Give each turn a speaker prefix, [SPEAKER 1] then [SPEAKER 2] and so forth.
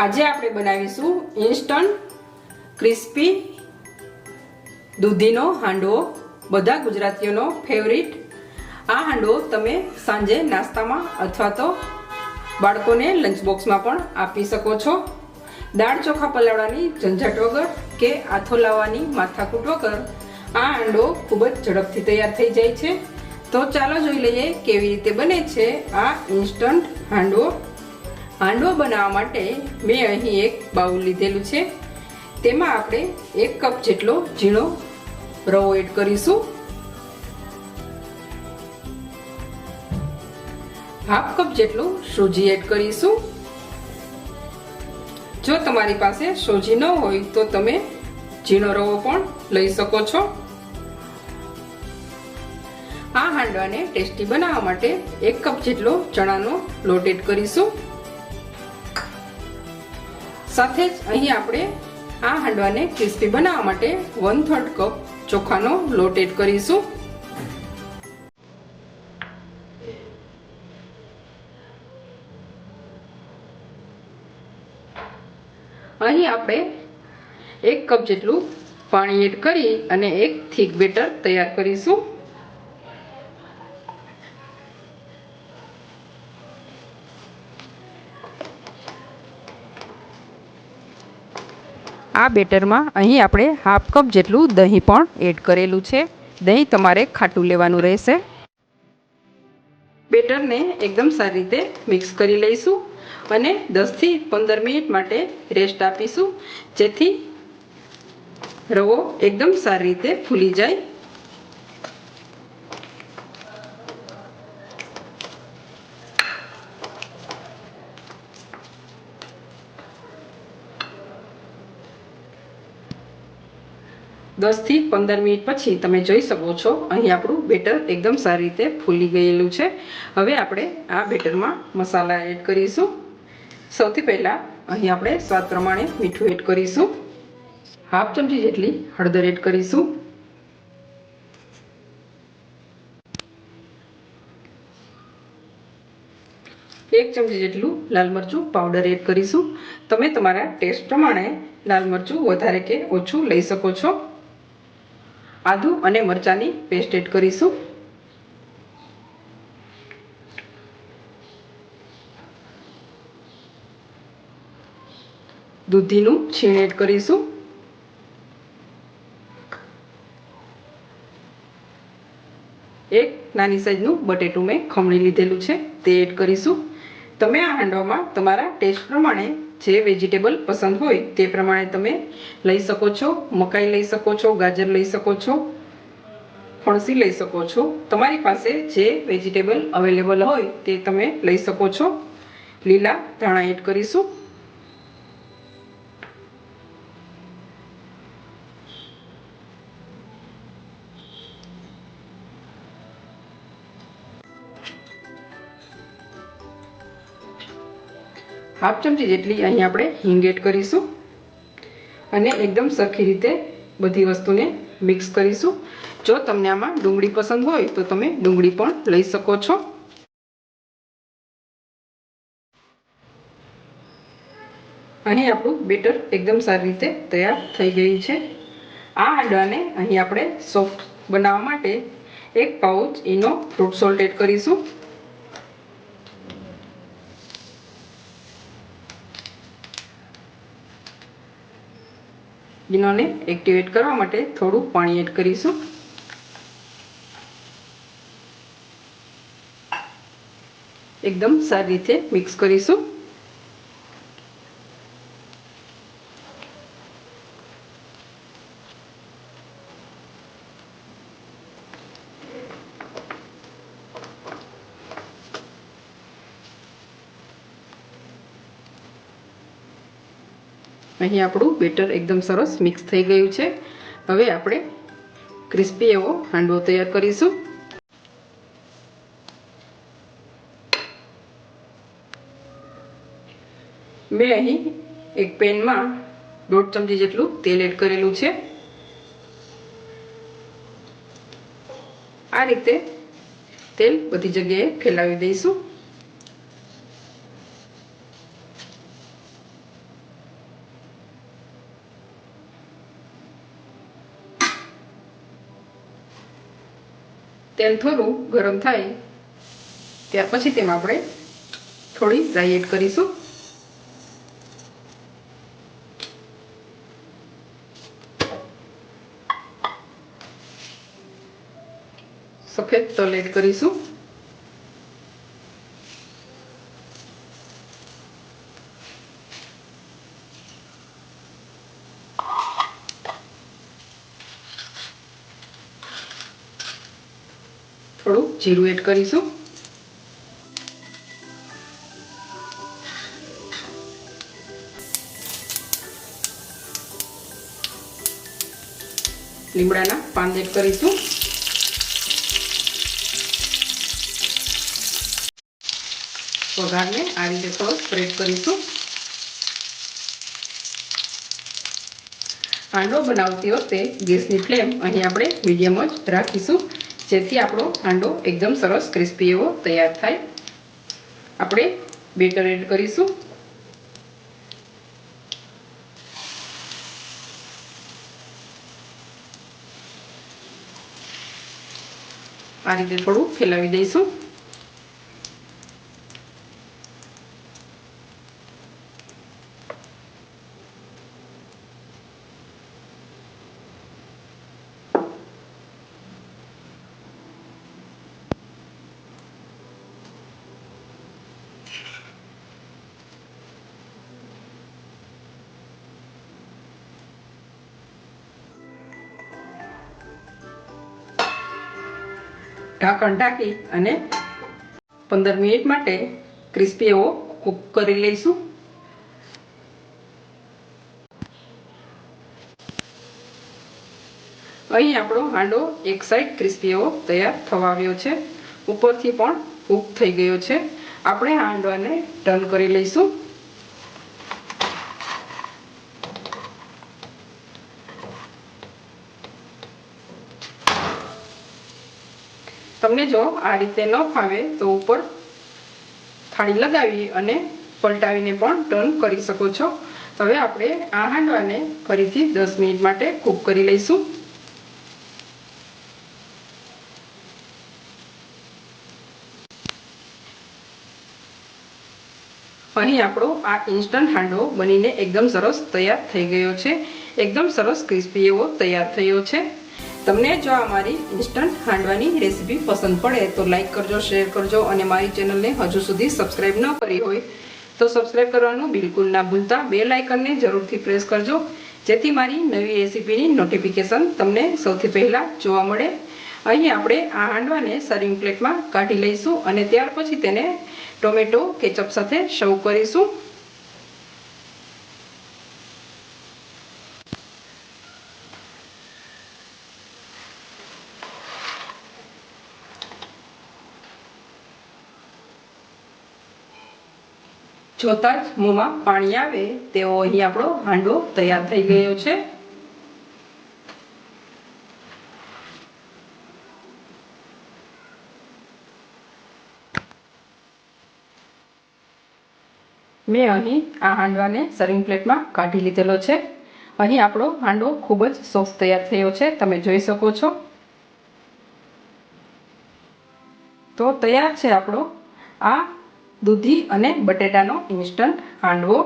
[SPEAKER 1] આજે આપણે બનાવીશું ઇન્સ્ટન્ટ ક્રિસ્પી દૂધીનો હાંડવો. બધા ગુજરાતીઓનો ફેવરિટ આ હાંડવો તમે સાંજે નાસ્તામાં અથવા તો બાળકોને લંચ બોક્સમાં પણ આપી શકો છો. દાળ ચોખા પલાળવાની ઝંઝટ વગર કે આથો લાવવાની માથાકૂટ વગર આ હાંડવો ખૂબ જ ઝડપથી તૈયાર થઈ જાય છે. તો ચાલો જોઈ લઈએ કેવી રીતે બને છે આ ઇન્સ્ટન્ટ હાંડવો. હાંડવો બનાવવા માટે મેં અહીં એક બાઉલ લીધેલું છે. તેમાં આપણે એક કપ જેટલો ઝીણો રવો એડ કરીશું. હાફ કપ જેટલું સોજી એડ કરીશું. જો તમારી પાસે સોજી ન હોય તો તમે ઝીણો રવો પણ લઈ શકો છો. હાંડવાને ટેસ્ટી બનાવવા માટે એક કપ જેટલો ચણાનો લોટ એડ કરીશું. સાથે જ અહીં આપણે આ હાંડવાને ક્રિસ્પી બનાવવા માટે વન થર્ડ કપ ચોખાનો લોટ એડ કરીશું. અહીં આપણે એક કપ જેટલું પાણી એડ કરી અને એક થીક બેટર તૈયાર કરીશું. આ બેટરમાં અહીં આપણે હાફ કપ જેટલું દહીં પણ એડ કરેલું છે. દહીં તમારે ખાટું લેવાનું રહેશે. બેટરને એકદમ સારી રીતે મિક્સ કરી લઈશું અને દસથી પંદર મિનિટ માટે રેસ્ટ આપીશું. જેથી રવો એકદમ સારી રીતે ફૂલી જાય. દસથી પંદર મિનિટ પછી તમે જોઈ શકો છો, અહીં આપણું બેટર એકદમ સારી રીતે ફૂલી ગયેલું છે. હવે આપણે આ બેટરમાં મસાલા એડ કરીશું. સૌથી પહેલાં અહીં આપણે સ્વાદ પ્રમાણે મીઠું એડ કરીશું. હાફ ચમચી જેટલી હળદર એડ કરીશું. એક ચમચી જેટલું લાલ મરચું પાવડર એડ કરીશું. તમે તમારા ટેસ્ટ પ્રમાણે લાલ મરચું વધારે કે ઓછું લઈ શકો છો. આદુ અને મરચાંની પેસ્ટ એડ કરીશું. દૂધીનું છીણ એડ કરીશું. એક નાની સાઈઝનું બટેટું મેં ખમણી લીધેલું છે, તે એડ કરીશું. તમે આ હાંડવામાં તમારા ટેસ્ટ પ્રમાણે જે વેજીટેબલ પસંદ હોય તે પ્રમાણે તમે લઈ શકો છો, મકાઈ લઈ શકો છો, ગાજર લઈ શકો છો, ફણસી લઈ શકો છો. તમારી પાસે જે વેજીટેબલ અવેલેબલ હોય તે તમે લઈ શકો છો. લીલા ધાણા એડ કરીશું. હાફ ચમચી જેટલી અહીં આપણે હિંગ એડ કરીશું અને એકદમ સરખી રીતે બધી વસ્તુને મિક્સ કરીશું. જો તમને આમાં ડુંગળી પસંદ હોય તો તમે ડુંગળી પણ લઈ શકો છો. અહીં આપણું બેટર એકદમ સારી રીતે તૈયાર થઈ ગયું છે. આ હાંડવાને અહીં આપણે સોફ્ટ બનાવવા માટે એક pouch Eno fruit salt add કરીશું. ઈનોને એક્ટિવેટ કરવા માટે થોડું પાણી એડ કરીશું. એકદમ સારી રીતે મિક્સ કરીશું. અહીં આપણું બેટર એકદમ સરસ મિક્સ થઈ ગયું છે. હવે આપણે ક્રિસ્પી એવો હાંડવો તૈયાર કરીશું. મેં અહીં એક પેનમાં દોઢ ચમચી જેટલું તેલ એડ કરેલું છે. આ રીતે તેલ બધી જગ્યાએ ફેલાવી દઈશું. તેલ થોડું ગરમ થાય, ત્યાર પછી તેમાં આપણે થોડી રાઈ એડ કરીશું. સફેદ તલ એડ કરીશું. થોડું જીરું એડ કરીશું. લીમડાના પાન એડ કરીશું. વઘારને આ રીતે થોડો સ્પ્રેડ કરીશું. હાંડવો બનાવતી વખતે ગેસની ફ્લેમ અહીં આપણે મીડિયમ જ રાખીશું. જેથી આપણો હાંડો એકદમ સરસ ક્રિસ્પી એવો તૈયાર થાય. આપણે બેટર એડ કરીશું. આ રીતે થોડું ફેલાવી દઈશું. ઢાંકણ ઢાંકી અને પંદર મિનિટ માટે ક્રિસ્પી એવો કૂક કરી લઈશું. અહીં આપણો હાંડો એક સાઈડ ક્રિસ્પી એવો તૈયાર થવા આવ્યો છે. ઉપરથી પણ કૂક થઈ ગયો છે. આપણે હાંડવાને ટર્ન કરી લઈશું. તમને જો આ રીતે ન ફાવે તો ઉપર થાળી લગાવી અને પલટાવીને પણ ટર્ન કરી શકો છો. હવે આપણે આ હાંડવાને ફરીથી દસ મિનિટ માટે કૂક કરી લઈશું. અહીં આપણો આ ઇન્સ્ટન્ટ હાંડવો બનીને એકદમ સરસ તૈયાર થઈ ગયો છે. એકદમ સરસ ક્રિસ્પી એવો તૈયાર થયો છે. તમને જો આ મારી ઇન્સ્ટન્ટ હાંડવાની રેસીપી પસંદ પડે તો લાઈક કરજો શેર કરજો અને મારી ચેનલને હજુ સુધી સબસ્ક્રાઈબ ન કરી હોય તો સબસ્ક્રાઇબ કરવાનું બિલકુલ ના ભૂલતા. બે લાઇકનને જરૂરથી પ્રેસ કરજો, જેથી મારી નવી રેસીપીની નોટિફિકેશન તમને સૌથી પહેલાં જોવા મળે. અહીં આપણે આ હાંડવાને સર્વિંગ પ્લેટમાં કાઢી લઈશું અને ત્યાર પછી તેને ટોમેટો કેચઅપ સાથે સર્વ કરીશું. જોતા જ મોંમાં પાણી આવે તેવો અહીં આપણો હાંડવો તૈયાર થઈ ગયો છે. મેં અહીં આ હાંડવાને સર્વિંગ પ્લેટમાં કાઢી લીધેલો છે. અહીં આપણો હાંડવો ખૂબ જ સોફ્ટ તૈયાર થયો છે. તમે જોઈ શકો છો. તો તૈયાર છે આપણો આ દૂધી અને બટેટાનો ઇન્સ્ટન્ટ હાંડવો.